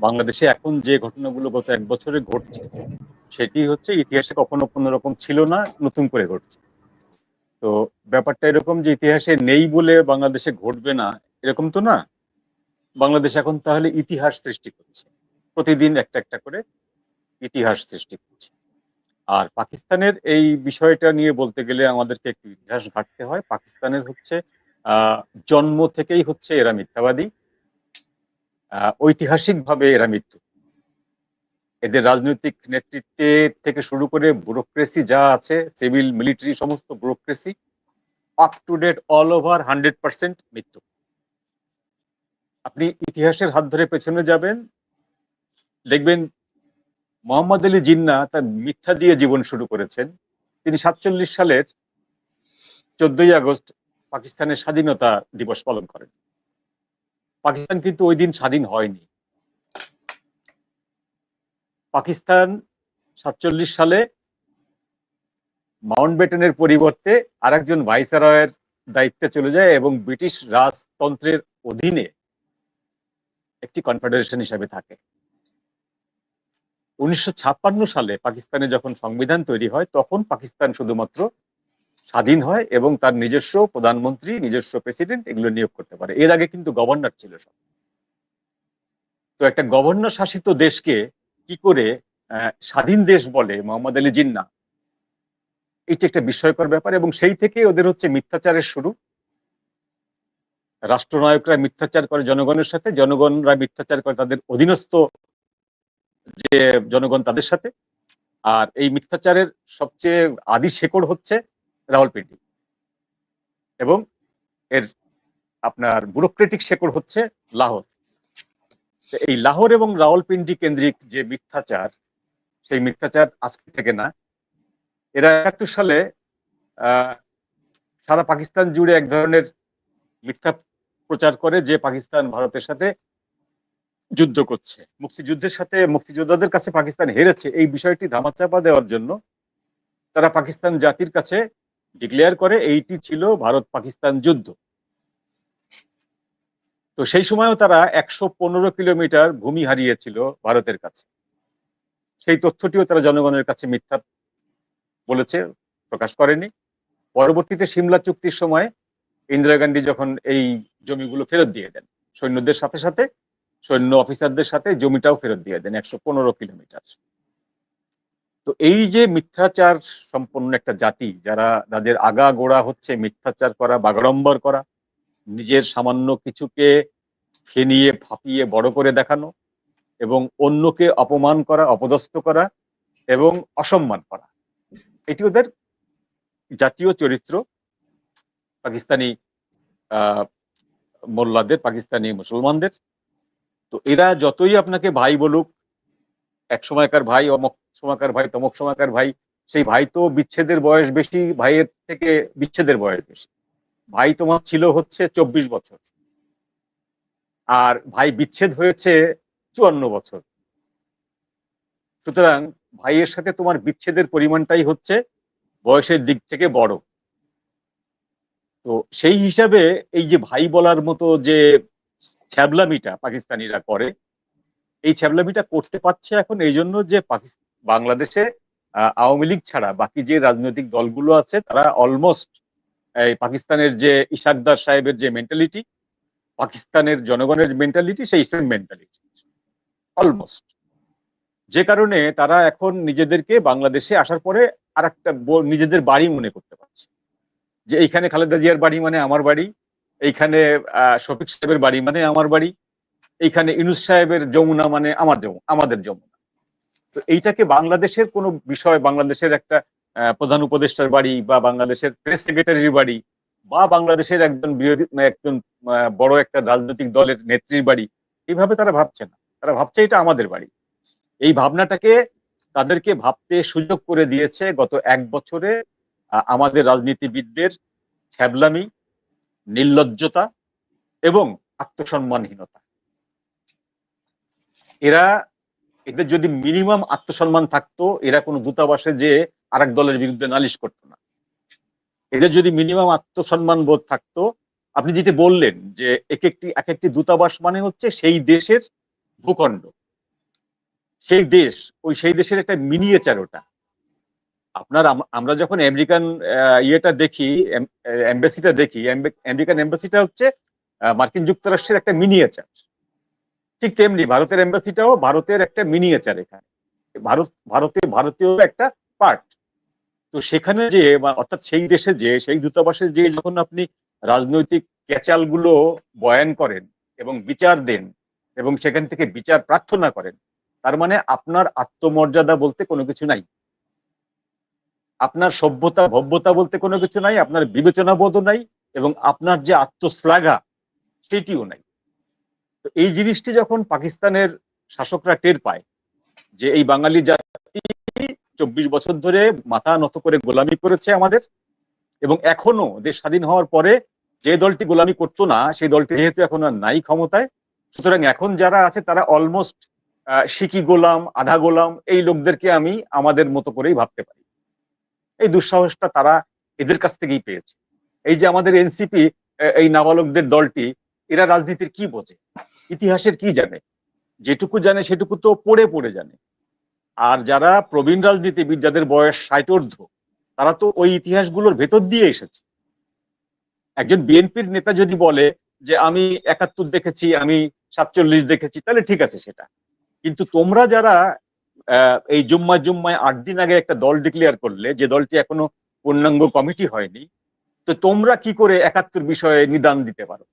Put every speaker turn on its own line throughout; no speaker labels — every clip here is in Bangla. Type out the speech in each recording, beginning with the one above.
বাংলাদেশে এখন যে ঘটনাগুলো গত এক বছরে ঘটছে, সেটি হচ্ছে ইতিহাসে কখনো কোনো রকম ছিল না, নতুন করে ঘটছে। তো ব্যাপারটা এরকম যে ইতিহাসে নেই বলে বাংলাদেশে ঘটবে না, এরকম তো না? বাংলাদেশ এখন তাহলে ইতিহাস সৃষ্টি করছে। প্রতিদিন একটা একটা করে ইতিহাস সৃষ্টি করছে। আর পাকিস্তানের এই বিষয়টা নিয়ে বলতে গেলে আমাদেরকে একটু ইতিহাস ঘাটতে হয়। পাকিস্তানের হচ্ছে, আহ, জন্ম থেকেই হচ্ছে এরা মিথ্যাবাদী। ঐতিহাসিকভাবে এরা মৃত্যু। এদের রাজনৈতিক নেতৃত্বে থেকে শুরু করে ব্যুরোক্রেসি যা আছে সিভিল মিলিটারি সমস্ত bureaucracy up to date all over hundred percent মৃত্যু। আপনি ইতিহাসের হাত ধরে পেছনে যাবেন, দেখবেন মোহাম্মদ আলী জিন্না তার মিথ্যা দিয়ে জীবন শুরু করেছেন। তিনি সাতচল্লিশ সালের চোদ্দই আগস্ট পাকিস্তানের স্বাধীনতা দিবস পালন করেন। পাকিস্তান কিন্তু ওই দিন স্বাধীন হয়নি। পাকিস্তান সাতচল্লিশ সালে মাউন্ট বেটনের পরিবর্তে আরেকজন ভাইসারয়ের দায়িত্বে চলে যায় এবং ব্রিটিশ রাজতন্ত্রের অধীনে একটি কনফেডারেশন হিসাবে থাকে। উনিশশো ছাপ্পান্ন সালে পাকিস্তানে যখন সংবিধান তৈরি হয়, তখন পাকিস্তান শুধুমাত্র স্বাধীন হয় এবং তার নিজস্ব প্রধানমন্ত্রী, নিজস্ব প্রেসিডেন্ট এগুলো নিয়োগ করতে পারে। এর আগে কিন্তু গভর্নর ছিল সব। তো একটা গভর্নর শাসিত দেশকে কি করে স্বাধীন দেশ বলে মোহাম্মদ আলী জিন্না, এটি একটা বিস্ময়কর ব্যাপার এবং সেই থেকে ওদের হচ্ছে মিথ্যাচারের শুরু। রাষ্ট্রনায়করা মিথ্যাচার করে জনগণের সাথে, জনগণরা মিথ্যাচার করে তাদের অধীনস্থ যে জনগণ তাদের সাথে। আর এই মিথ্যাচারের সবচেয়ে আদি শেকড় হচ্ছে রাওয়ালপিন্ডি এবং এর আপনার ব্যুরোক্রেটিক শেকড় হচ্ছে লাহোর। এই লাহোর এবং রাওয়ালপিন্ডি কেন্দ্রিক যে মিথ্যাচার, সেই মিথ্যাচার আজকে থেকে না, এরা একাত্তর সালে সারা পাকিস্তান জুড়ে এক ধরনের মিথ্যা প্রচার করে যে পাকিস্তান ভারতের সাথে যুদ্ধ করছে। মুক্তিযুদ্ধের সাথে মুক্তিযোদ্ধাদের কাছে পাকিস্তান হেরেছে। এই বিষয়টি ধামাচাপা দেওয়ার জন্য তারা পাকিস্তান জাতির কাছে ডিক্লেয়ার করে এইটি ছিল ভারত পাকিস্তান যুদ্ধ। তো সেই সময়ও তারা একশো পনেরো কিলোমিটার ভূমি হারিয়েছিল ভারতের কাছে। সেই তথ্যটিও তারা জনগণের কাছে মিথ্যা বলেছে, প্রকাশ করেনি। পরবর্তীতে সিমলা চুক্তির সময় ইন্দিরা গান্ধী যখন এই জমিগুলো ফেরত দিয়ে দেন, সৈন্যদের সাথে সাথে, সৈন্য অফিসারদের সাথে জমিটাও ফেরত দিয়ে দেন একশো পনেরো কিলোমিটার। তো এই যে মিথ্যাচার সম্পন্ন একটা জাতি, যারা তাদের আগা গোড়া হচ্ছে মিথ্যাচার করা, বাগাড়ম্বর করা, নিজের সামান্য কিছুকে ফেনিয়ে, ফাঁপিয়ে বড় করে দেখানো এবং অন্যকে অপমান করা, অপদস্থ করা এবং অসম্মান করা। এটি ওদের জাতীয় চরিত্র। পাকিস্তানি মোল্লাদের, পাকিস্তানি মুসলমানদের। তো এরা যতই আপনাকে ভাই বলুক এক সময়কার ভাই অমক সময়কার ভাই, তমক সময়কার ভাই, সেই ভাই তো বিচ্ছেদের বয়স বেশি, ভাইয়ের থেকে বিচ্ছেদের বয়স বেশি। ভাই তোমার ছিল হচ্ছে চব্বিশ বছর। আর ভাই বিচ্ছেদ হয়েছে চুয়ান্ন বছর। সুতরাং ভাইয়ের সাথে তোমার বিচ্ছেদের পরিমাণটাই হচ্ছে বয়সের দিক থেকে বড়। তো সেই হিসাবে এই যে ভাই বলার মতো যে ছ্যাবলামিটা পাকিস্তানিরা করে এই ছ্যাবলামিটা করতে পারছে এখন এই জন্য যে পাকিস্তান বাংলাদেশে আওয়ামী লীগ ছাড়া বাকি যে রাজনৈতিক দলগুলো আছে, তারা অলমোস্ট এই পাকিস্তানের যে ইশাকদার সাহেবের যে মেন্টালিটি পাকিস্তানের জনগণের মেন্টালিটি সেই সেম মেন্টালিটি অলমোস্ট যে কারণে তারা এখন নিজেদেরকে বাংলাদেশে আসার পরে আর একটা নিজেদের বাড়ি মনে করতে পারছে। যে এইখানে খালেদা জিয়ার বাড়ি মানে আমার বাড়ি, এইখানে শফিক সাহেবের বাড়ি মানে আমার বাড়ি এইখানে ইনুস সাহেবের যমুনা মানে আমার যমুনা, আমাদের যমুনা। তো এইটাকে বাংলাদেশের কোনো বিষয়, বাংলাদেশের একটা প্রধান উপদেষ্টার বাড়ি বা বাংলাদেশের প্রেস সেক্রেটারির বাড়ি বা বাংলাদেশের একজন বিরোধী, একজন বড় একটা রাজনৈতিক দলের নেত্রীর বাড়ি, এইভাবে তারা ভাবছে না। তারা ভাবছে এটা আমাদের বাড়ি। এই ভাবনাটাকে তাদেরকে ভাবতে সুযোগ করে দিয়েছে গত এক বছরে আমাদের রাজনীতিবিদদের ছ্যাবলামি, নির্লজ্জতা এবং আত্মসম্মানহীনতা। এরা, এদের যদি মিনিমাম আত্মসম্মান থাকতো, এরা কোনো দূতাবাসে যে আরেক দলের বিরুদ্ধে নালিশ করতো না। এদের যদি মিনিমাম আত্মসম্মান বোধ থাকতো, আপনি যেটা বললেন যে এক একটি এক একটি দূতাবাস মানে হচ্ছে সেই দেশের ভূখণ্ড। সেই দেশ, ওই সেই দেশের একটা মিনিয়েচার ওটা। আপনার আমরা যখন আমেরিকান ইয়েটা দেখি এম্বাসিটা দেখি আমেরিকান এম্বাসিটা হচ্ছে মার্কিন যুক্তরাষ্ট্রের একটা মিনিয়েচার ঠিক তেমনি ভারতের এম্বাসিটাও ভারতের একটা মিনিয়েচার এখানে। ভারত, ভারতে, ভারতীয় একটা পার্ট তো সেখানে যে অর্থাৎ সেই দেশে যে, সেই দূতাবাসে যে যখন আপনি রাজনৈতিক ক্যাচালগুলো বয়ান করেন এবং বিচার দেন এবং সেখান থেকে বিচার প্রার্থনা করেন, তার মানে আপনার আত্মমর্যাদা বলতে কোনো কিছু নাই। আপনার সভ্যতা, ভব্যতা বলতে কোনো কিছু নাই, আপনার বিবেচনা বোধও নাই এবং আপনার যে আত্মশ্লাঘা, সেটিও নাই। তো এই জিনিসটি যখন পাকিস্তানের শাসকরা টের পায় যে এই বাঙালি জাতি চব্বিশ বছর ধরে মাথা নত করে গোলামি করেছে আমাদের, এবং এখনও দেশ স্বাধীন হওয়ার পরে যে দলটি গোলামি করতো না, সেই দলটি যেহেতু এখন আর নাই ক্ষমতায়, সুতরাং এখন যারা আছে তারা অলমোস্ট শিকি গোলাম, আধা গোলাম, এই লোকদেরকে আমি আমাদের মতো করেই ভাবতে পারি। এই দুঃসাহসটা তারা এদের কাছ থেকেই পেয়েছে। এই যে আমাদের এনসিপি এই নাবালকদের দলটি, এরা রাজনীতির কি বোঝে? ইতিহাসের কি জানে? যেটুকু জানে সেটুকু তো পড়ে পড়ে জানে। আর যারা প্রবীণ রাজনীতিবিদ, যাদের বয়স ষাটোর্ধ্ব তারা তো ওই ইতিহাসগুলোর ভেতর দিয়ে এসেছে। একজন বিএনপির নেতা যদি বলে যে, আমি একাত্তর দেখেছি, আমি সাতচল্লিশ দেখেছি, তাহলে ঠিক আছে সেটা। কিন্তু তোমরা যারা এই জুম্মা জুম্মায় আট দিন আগে একটা দল ডিক্লেয়ার করলে, যে দলটি এখনও পূর্ণাঙ্গ কমিটি হয়নি, তো তোমরা কি করে একাত্তর বিষয়ে নিদান দিতে পারো?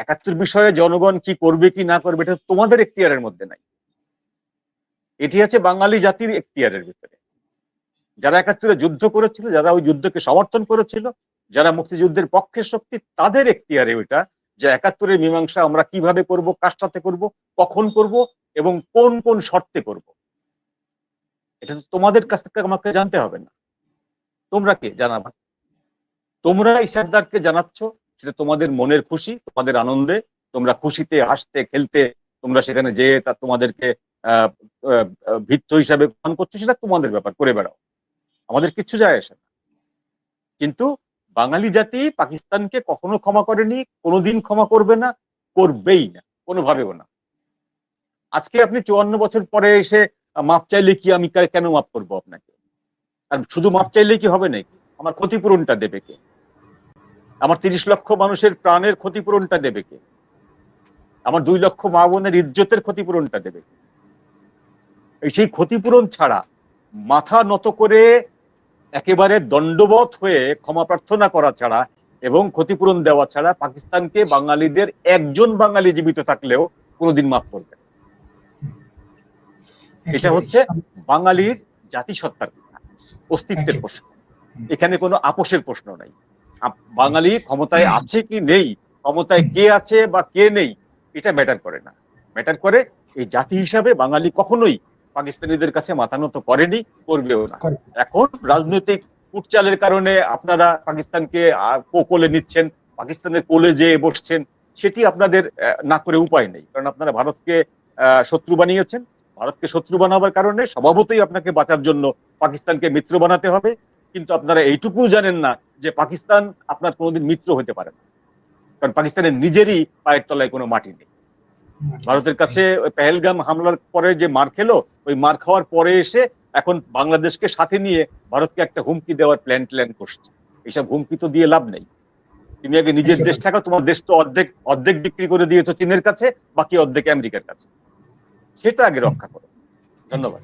একাত্তর বিষয়ে জনগণ কি করবে, কি না করবে, এটা তোমাদের এখতিয়ারের মধ্যে নাই। এটি আছে বাঙালি জাতির এখতিয়ারের ভিতরে। যারা একাত্তরে যুদ্ধ করেছিল, যারা ওই যুদ্ধকে সমর্থন করেছিল, যারা মুক্তিযুদ্ধের পক্ষের শক্তি, তাদের এখতিয়ারে ওইটা যে একাত্তরের মীমাংসা আমরা কীভাবে করব কার সাথে করব, কখন করব এবং কোন কোন শর্তে করব। এটা তো তোমাদের কাছ থেকে আমাকে জানতে হবে না। তোমরা কে জানাবা? তোমরা ইসারদারকে জানাচ্ছ সেটা তোমাদের মনের খুশি তোমাদের আনন্দে তোমরা খুশিতে হাসতে খেলতে তোমরা সেখানে যেয়ে তা তোমাদেরকে আহ, ভিত্ত হিসাবে গ্রহণ করছ সেটা তোমাদের ব্যাপার করে বেড়াও। আমাদের কিচ্ছু যায় আসে না। কিন্তু বাঙালি জাতি পাকিস্তানকে কখনো ক্ষমা করেনি কোনোদিন ক্ষমা করবে না করবেই না কোনোভাবেও না। আজকে আপনি চুয়ান্ন বছর পরে এসে মাপ চাইলে কি আমি কেন মাপ করব আপনাকে? আর শুধু মাপ চাইলে কি হবে নাকি? আমার ক্ষতিপূরণটা দেবে কে? আমার তিরিশ লক্ষ মানুষের প্রাণের ক্ষতিপূরণটা দেবে কে? আমার দুই লক্ষ মা বোনের ইজ্জতের ক্ষতিপূরণটা দেবে কে? এই সেই ক্ষতিপূরণ ছাড়া মাথা নত করে একেবারে দণ্ডবত হয়ে ক্ষমা প্রার্থনা করা ছাড়া এবং ক্ষতিপূরণ দেওয়া ছাড়া পাকিস্তানকে বাঙালিদের একজন বাঙালি জীবিত থাকলেও কোনোদিন মাফ করবে এটা হচ্ছে বাঙালির জাতিসত্তার কথা, অস্তিত্বের প্রশ্ন। এখানে কোনো আপোষের প্রশ্ন নাই। বাঙালি ক্ষমতায় আছে কি নেই? ক্ষমতায় কে আছে বা কে নেই? এটা ম্যাটার করে না। ম্যাটার করে এই জাতি হিসাবে বাঙালি কখনোই পাকিস্তানিদের কাছে মাথা নত করেনি করবেও না। এখন রাজনৈতিক কুটচালের কারণে আপনারা পাকিস্তানকে কোলে নিচ্ছেন পাকিস্তানের কোলে যেয়ে বসছেন সেটি আপনাদের না করে উপায় নেই। কারণ আপনারা ভারতকে আহ, শত্রু বানিয়েছেন। ভারতকে শত্রু বানাবার কারণে স্বভাবতই আপনাকে বাঁচার জন্য পাকিস্তানকে মিত্র বানাতে হবে। কিন্তু আপনারা এইটুকু জানেন না যে পাকিস্তান আপনার কোনোদিন মিত্র হতে পারে না। কারণ পাকিস্তানের নিজেরই পায়ের তলায় কোনো মাটি নেই। ভারতের কাছে পেহেলগাম হামলার পরে যে মার খেলো ওই মার খাওয়ার পরে এসে এখন বাংলাদেশকে সাথে নিয়ে ভারতকে একটা হুমকি দেওয়ার প্ল্যান ট্ল্যান করছে। এইসব হুমকি তো দিয়ে লাভ নেই। তুমি আগে নিজের দেশ থাকা তোমার দেশ তো অর্ধেক অর্ধেক বিক্রি করে দিয়েছ চীনের কাছে বাকি অর্ধেক আমেরিকার কাছে। সেটা আগে রক্ষা করো। ধন্যবাদ।